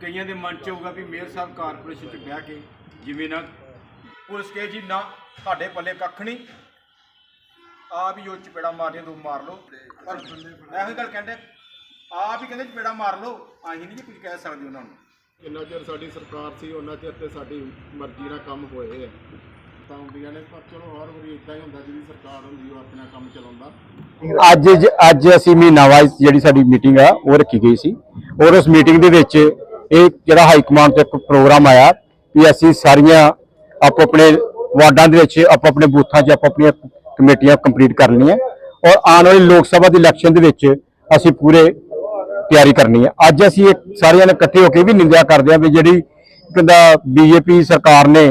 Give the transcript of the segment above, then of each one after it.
ਕਈਆਂ ਦੇ ਮਨ 'ਚ ਹੋਊਗਾ ਵੀ ਮੇਅਰ ਸਾਹਿਬ ਕਾਰਪੋਰੇਸ਼ਨ 'ਚ ਬਹਿ ਕੇ ਜਿਵੇਂ ਨਾ ਪੁਲਿਸ ਕਹੇ ਜੀ, ਨਾ, ਤੁਹਾਡੇ ਪੱਲੇ ਕੱਖ ਨਹੀਂ। ਆਪ ਹੀ ਉਹ ਚਪੇੜਾ ਮਾਰਨੀਆਂ, ਦੋ ਮਾਰ ਲਓ। ਪਰ ਇਹੋ ਹੀ ਗੱਲ ਕਹਿੰਦੇ, ਆਪ ਹੀ ਕਹਿੰਦੇ ਚਪੇੜਾ ਮਾਰ ਲਓ। ਅਸੀਂ ਨਹੀਂ ਜੀ ਕੁਝ ਕਹਿ ਸਕਦੇ ਉਹਨਾਂ ਨੂੰ। ਜਿੰਨਾ ਚਿਰ ਸਾਡੀ ਸਰਕਾਰ ਸੀ, ਉਹਨਾਂ ਚਿਰ ਤੇ ਸਾਡੀ ਮਰਜ਼ੀ ਨਾਲ ਕੰਮ ਹੋਏ ਆ। ਤਾਂ ਹੁੰਦੀਆਂ ਨੇ, ਪਰ ਚਲੋ ਹਰ ਵਾਰੀ ਇਦਾਂ ਹੀ ਹੁੰਦਾ ਜਿਹਦੀ ਸਰਕਾਰ ਹੁੰਦੀ, ਉਹ ਆਪਣਾ ਕੰਮ ਚਲਾਉਂਦਾ। ਅੱਜ ਜ- ਅੱਜ ਅਸੀਂ ਮਹੀਨਾਵਾਈਜ਼ ਜਿਹੜੀ ਸਾਡੀ ਮੀਟਿੰਗ ਆ, ਉਹ ਰੱਖੀ ਗਈ ਸੀ। ਔਰ ਉਸ ਮੀਟਿੰਗ ਦੇ ਵਿੱਚ ਇਹ ਜਿਹੜਾ ਹਾਈ ਕਮਾਂਡ ਤੋਂ ਇੱਕ ਪ੍ਰੋਗਰਾਮ ਆਇਆ ਵੀ ਅਸੀਂ ਸਾਰੀਆਂ ਆਪੋ ਆਪਣੇ ਵਾਰਡਾਂ ਦੇ ਵਿੱਚ, ਆਪੋ ਆਪਣੇ ਬੂਥਾਂ 'ਚ, ਆਪੋ ਆਪਣੀਆਂ ਕਮੇਟੀਆਂ ਕੰਪਲੀਟ ਕਰ ਲਈਆਂ। ਔਰ ਆਉਣ ਵਾਲੀ ਲੋਕ ਸਭਾ ਦੀ ਇਲੈਕਸ਼ਨ ਦੇ ਵਿੱਚ ਅਸੀਂ ਪੂਰੇ ਤਿਆਰੀ ਕਰਨੀ ਹੈ ਅੱਜ ਅਸੀਂ ਇੱਕ ਸਾਰਿਆਂ ਨੇ ਇਕੱਠੇ ਹੋ ਕੇ ਵੀ ਨਿੰਦਿਆ ਕਰਦੇ ਹਾਂ ਵੀ ਜਿਹੜੀ ਕਹਿੰਦਾ ਬੀਜੇਪੀ ਸਰਕਾਰ ਨੇ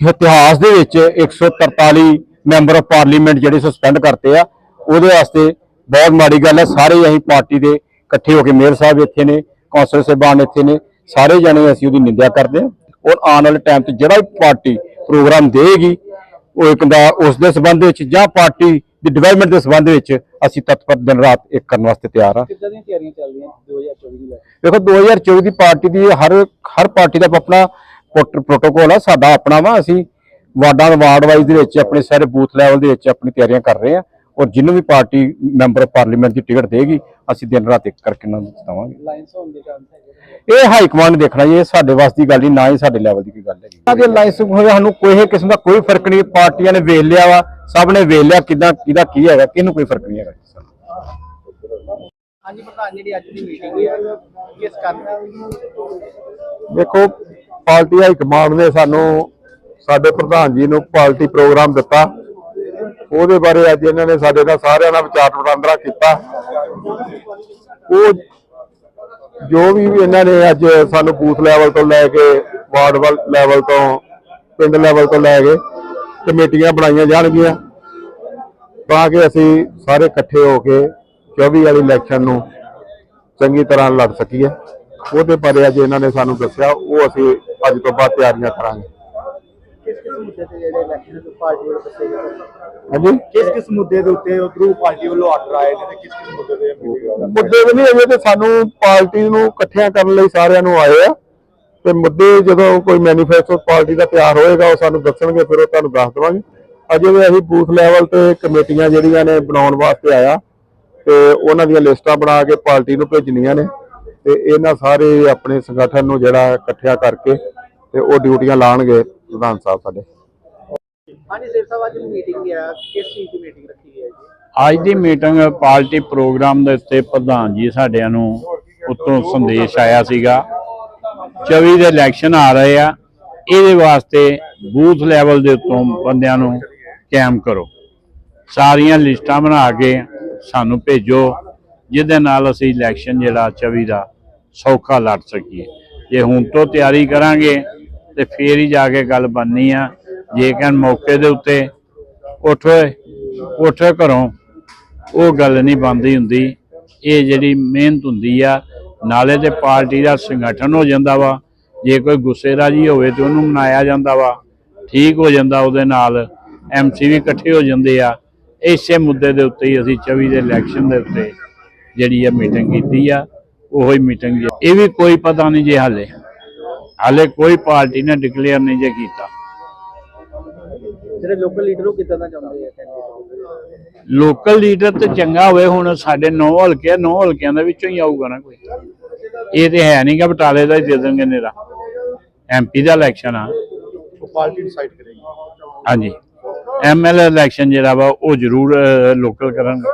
ਇਤਿਹਾਸ ਦੇ ਵਿੱਚ 143 ਮੈਂਬਰ ਆਫ ਪਾਰਲੀਮੈਂਟ ਜਿਹੜੇ ਸਸਪੈਂਡ ਕਰਤੇ ਆ ਉਹਦੇ ਵਾਸਤੇ ਬਹੁਤ ਮਾੜੀ ਗੱਲ ਹੈ। ਸਾਰੇ ਅਸੀਂ ਪਾਰਟੀ ਦੇ ਇਕੱਠੇ ਹੋ ਕੇ ਮੇਅਰ ਸਾਹਿਬ ਇੱਥੇ ਨੇ ਕੌਂਸਲ ਸਾਹਿਬਾਨ ਇੱਥੇ ਨੇ ਸਾਰੇ ਜਣੇ ਅਸੀਂ ਉਹਦੀ ਨਿੰਦਿਆ ਕਰਦੇ ਹਾਂ। ਔਰ ਆਉਣ ਵਾਲੇ ਟਾਈਮ ਤੇ ਜਿਹੜਾ ਵੀ ਪਾਰਟੀ ਪ੍ਰੋਗਰਾਮ ਦੇਗੀ ਉਹ ਇੱਕ ਦਾ ਉਸ ਦੇ ਸੰਬੰਧ ਵਿੱਚ ਜਾਂ ਪਾਰਟੀ ਦੀ ਡਿਵੈਲਪਮੈਂਟ ਦੇ ਸੰਬੰਧ ਵਿੱਚ ਅਸੀਂ ਤਤਪਰ ਦਿਨ ਰਾਤ ਇੱਕ ਕਰਨ ਵਾਸਤੇ ਤਿਆਰ ਹਾਂ। ਕਿੱਦਾਂ ਦੀਆਂ ਤਿਆਰੀਆਂ ਚੱਲ ਰਹੀਆਂ 2024 ਦੀ ਦੇਖੋ 2024 ਦੀ ਪਾਰਟੀ ਦੀ ਹਰ ਹਰ ਪਾਰਟੀ ਦਾ ਆਪਣਾ ਪ੍ਰੋਟੋਕੋਲ ਆ ਸਾਡਾ ਆਪਣਾ ਵਾ। ਅਸੀਂ ਵਾਰਡਾਂ ਵਾਰਡ ਵਾਈਜ਼ ਦੇ ਵਿੱਚ ਆਪਣੇ ਸਾਰੇ ਬੂਥ ਲੈਵਲ ਦੇ ਵਿੱਚ ਆਪਣੀ ਤਿਆਰੀਆਂ ਕਰ ਰਹੇ ਹਾਂ। ਔਰ ਜਿਹਨੂੰ ਵੀ ਪਾਰਟੀ ਮੈਂਬਰ ਪਾਰਲੀਮੈਂਟ ਦੀ ਟਿਕਟ ਦੇਗੀ ਅਸੀਂ ਦਿਨ ਰਾਤ ਇੱਕ ਕਰਕੇ ਉਹਨਾਂ ਨੂੰ ਜਿਤਾਵਾਂਗੇ ਲਾਈਨਸ ਹੋਣ ਦੇ ਚਾਂਸ ਹੈਗੇ ਇਹ ਹਾਈ ਕਮਾਂਡ ਦੇਖਣਾ ਜੀ ਇਹ ਸਾਡੇ ਵਾਸ ਦੀ ਗੱਲ ਨਹੀਂ ਨਾ ਹੀ ਸਾਡੇ ਲੈਵਲ ਦੀ ਕੋਈ ਗੱਲ ਹੈਗੀ। ਇਹਨਾਂ ਦੇ ਲਾਇੰਸ ਹੋਏ ਸਾਨੂੰ ਕੋਈ ਕਿਸਮ ਦਾ ਕੋਈ ਫ਼ਰਕ ਨਹੀਂ ਪਾਰਟੀਆਂ ਨੇ ਵੇਖ ਲਿਆ ਵਾ ਸਭ ਨੇ ਵੇਖ ਲਿਆ ਕਿਦਾਂ ਕਿਹਦਾ ਕੀ ਹੈਗਾ ਕਿਹਨੂੰ ਕੋਈ ਫ਼ਰਕ ਨਹੀਂ ਹੈਗਾ ਸਾਨੂੰ। ਹਾਂਜੀ ਪ੍ਰਧਾਨ ਜਿਹੜੀ ਅੱਜ ਦੀ ਮੀਟਿੰਗ ਹੈ ਕਿਸ ਕਰਨ? ਦੇਖੋ ਪਾਰਟੀ ਹਾਈ ਕਮਾਂਡ ਨੇ ਸਾਨੂੰ ਸਾਡੇ ਪ੍ਰਧਾਨ ਜੀ ਨੂੰ ਪਾਰਟੀ ਪ੍ਰੋਗਰਾਮ ਦਿੱਤਾ। ਉਹਦੇ ਬਾਰੇ ਅੱਜ ਇਹਨਾਂ ਨੇ ਸਾਡੇ ਨਾਲ ਸਾਰਿਆਂ ਨਾਲ ਵਿਚਾਰ ਵਟਾਂਦਰਾ ਕੀਤਾ। ਉਹ ਜੋ ਵੀ ਇਹਨਾਂ ਨੇ ਅੱਜ ਸਾਨੂੰ ਬੂਥ ਲੈਵਲ ਤੋਂ ਲੈ ਕੇ ਵਾਰਡ ਲੈਵਲ ਤੋਂ, ਪਿੰਡ ਲੈਵਲ ਤੋਂ ਲੈ ਕੇ ਕਮੇਟੀਆਂ ਬਣਾਈਆਂ ਜਾਣਗੀਆਂ। ਤਾਂ ਕਿ ਅਸੀਂ ਸਾਰੇ ਇਕੱਠੇ ਹੋ ਕੇ 24 ਵਾਲੀ ਇਲੈਕਸ਼ਨ ਨੂੰ ਚੰਗੀ ਤਰ੍ਹਾਂ ਲੜ ਸਕੀਏ। ਉਹਦੇ ਬਾਰੇ ਅੱਜ ਇਹਨਾਂ ਨੇ ਸਾਨੂੰ ਦੱਸਿਆ। ਉਹ ਅਸੀਂ ਅੱਜ ਤੋਂ ਬਾਅਦ ਤਿਆਰੀਆਂ ਕਰਾਂਗੇ। ਕਿਸ ਕਿਸ ਮੁੱਦੇ ਤੇ ਜਿਹੜੇ ਇਲੈਕਸ਼ਨ ਤੋਂ ਪਾਰਟੀ ਵੱਲੋਂ ਦੱਸੇ ਗਏ ਹਾਂਜੀ? ਕਿਸ ਕਿਸ ਮੁੱਦੇ ਦੇ ਉੱਤੇ ਉਧਰੋਂ ਪਾਰਟੀ ਵੱਲੋਂ ਆਰਡਰ ਆਏ ਨੇ ਤੇ ਕਿਸ ਕਿਸ ਮੁੱਦੇ ਤੇ ਮੁੱਦੇ ਵੀ ਨਹੀਂ ਅਜੇ ਤੇ ਸਾਨੂੰ ਪਾਰਟੀ ਨੂੰ ਇਕੱਠਿਆਂ ਕਰਨ ਲਈ ਸਾਰਿਆਂ ਨੂੰ ਆਏ ਆ। ਤੇ ਮੁੱਦੇ ਜਦੋਂ ਕੋਈ ਮੈਨੀਫੈਸਟੋ ਪਾਰਟੀ ਦਾ ਤਿਆਰ ਹੋਏਗਾ ਉਹ ਸਾਨੂੰ ਦੱਸਣਗੇ ਫਿਰ ਉਹ ਤੁਹਾਨੂੰ ਦੱਸ ਦੇਵਾਂਗੇ। ਅਜੇ ਵੀ ਅਸੀਂ ਬੂਥ ਲੈਵਲ ਤੇ ਕਮੇਟੀਆਂ ਜਿਹੜੀਆਂ ਨੇ ਬਣਾਉਣ ਵਾਸਤੇ ਆਇਆ। ਤੇ ਉਹਨਾਂ ਦੀਆਂ ਲਿਸਟਾਂ ਬਣਾ ਕੇ ਪਾਰਟੀ ਨੂੰ ਭੇਜਣੀਆਂ ਨੇ। ਤੇ ਇਹਨਾਂ ਸਾਰੇ ਆਪਣੇ ਸੰਗਠਨ ਨੂੰ ਜਿਹੜਾ ਇਕੱਠਿਆ ਕਰਕੇ ਤੇ ਉਹ ਡਿਊਟੀਆਂ ਲਾਣਗੇ। ਪ੍ਰਧਾਨ ਸਾਹਿਬ ਸਾਡੇ। ਹਾਂਜੀ ਸਿਰ ਸਾਹਿਬ ਅੱਜ ਮੀਟਿੰਗ ਹੈ। ਕਿਸ ਚੀਜ਼ ਦੀ ਮੀਟਿੰਗ ਰੱਖੀ ਗਈ ਹੈ ਜੀ? ਅੱਜ ਦੀ ਮੀਟਿੰਗ ਪਾਰਟੀ ਪ੍ਰੋਗਰਾਮ ਦੇ ਉੱਤੇ ਪ੍ਰਧਾਨ ਜੀ ਸਾਡਿਆਂ ਨੂੰ ਉੱਤੋਂ ਸੰਦੇਸ਼ ਆਇਆ ਸੀਗਾ। 24 ਦੇ ਇਲੈਕਸ਼ਨ ਆ ਰਹੇ ਆ। ਇਹਦੇ ਵਾਸਤੇ ਬੂਥ ਲੈਵਲ ਦੇ ਉੱਤੋਂ ਬੰਦਿਆਂ ਨੂੰ ਕੈਮ ਕਰੋ। ਸਾਰੀਆਂ ਲਿਸਟਾਂ ਬਣਾ ਕੇ ਸਾਨੂੰ ਭੇਜੋ ਜਿਹਦੇ ਨਾਲ ਅਸੀਂ ਇਲੈਕਸ਼ਨ ਜਿਹੜਾ 24 ਦਾ ਸੌਖਾ ਲੜ ਸਕੀਏ। ਜੇ ਹੁਣ ਤੋਂ ਤਿਆਰੀ ਕਰਾਂਗੇ ਤੇ ਫੇਰ ਹੀ ਜਾ ਕੇ ਗੱਲ ਬਣਨੀ ਆ। ਜੇ ਕਹਿਣ ਮੌਕੇ ਦੇ ਉੱਤੇ ਉੱਠ ਉੱਠ ਘਰੋਂ, ਉਹ ਗੱਲ ਨਹੀਂ ਬੰਦੀ ਹੁੰਦੀ। ਇਹ ਜਿਹੜੀ ਮਿਹਨਤ ਹੁੰਦੀ ਆ, ਨਾਲੇ ਤੇ ਪਾਰਟੀ ਦਾ ਸੰਗਠਨ ਹੋ ਜਾਂਦਾ ਵਾ। ਜੇ ਕੋਈ ਗੁੱਸੇ ਰਾਜੀ ਹੋਵੇ ਤੇ ਉਹਨੂੰ ਮਨਾਇਆ ਜਾਂਦਾ ਵਾ, ਠੀਕ ਹੋ ਜਾਂਦਾ ਉਹਦੇ ਨਾਲ। ਐਮਸੀ ਵੀ ਇਕੱਠੇ ਹੋ ਜਾਂਦੇ ਆ। ਇਸੇ ਮੁੱਦੇ ਦੇ ਉੱਤੇ ਹੀ ਅਸੀਂ 24 ਦੇ ਇਲੈਕਸ਼ਨ ਦੇ ਉੱਤੇ ਜਿਹੜੀ ਆ ਮੀਟਿੰਗ ਕੀਤੀ ਆ, ਉਹੋ ਹੀ ਮੀਟਿੰਗ ਇਹ ਵੀ ਕੋਈ ਪਤਾ ਨਹੀਂ ਜੇ ਹਾਲੇ। ਹਾਲੇ ਕੋਈ ਪਾਰਟੀ ਨੇ ਡਿਕਲੇਅਰ ਨਹੀਂ ਜੇ ਕੀਤਾ। ਜਿਹੜੇ ਲੋਕਲ ਲੀਡਰ ਉਹ ਕਿੱਦਾਂ ਦਾ ਚਾਹੁੰਦੇ ਆ ਕੈਂਡੀਡੇਟ ਲੋਕਲ ਲੀਡਰ ਤੇ ਚੰਗਾ ਹੋਵੇ ਹੁਣ ਸਾਡੇ ਨੌ ਹਲਕੇ ਆ ਨੌ ਹਲਕਿਆਂ ਦੇ ਵਿੱਚੋਂ ਹੀ ਆਊਗਾ ਨਾ ਕੋਈ। ਇਹ ਤੇ ਹੈ ਨਹੀਂ ਕਿ ਬਟਾਲੇ ਦਾ ਹੀ ਦੇ ਦੇਣਗੇ ਨੇਰਾ ਐਮਪੀ ਦਾ ਇਲੈਕਸ਼ਨ ਆ। ਉਹ ਪਾਰਟੀ ਡਿਸਾਈਡ ਕਰੇਗੀ। ਹਾਂਜੀ। ਐਮਐਲਏ ਇਲੈਕਸ਼ਨ ਜਿਹੜਾ ਵਾ ਉਹ ਜ਼ਰੂਰ ਲੋਕਲ ਕਰਨਗੇ।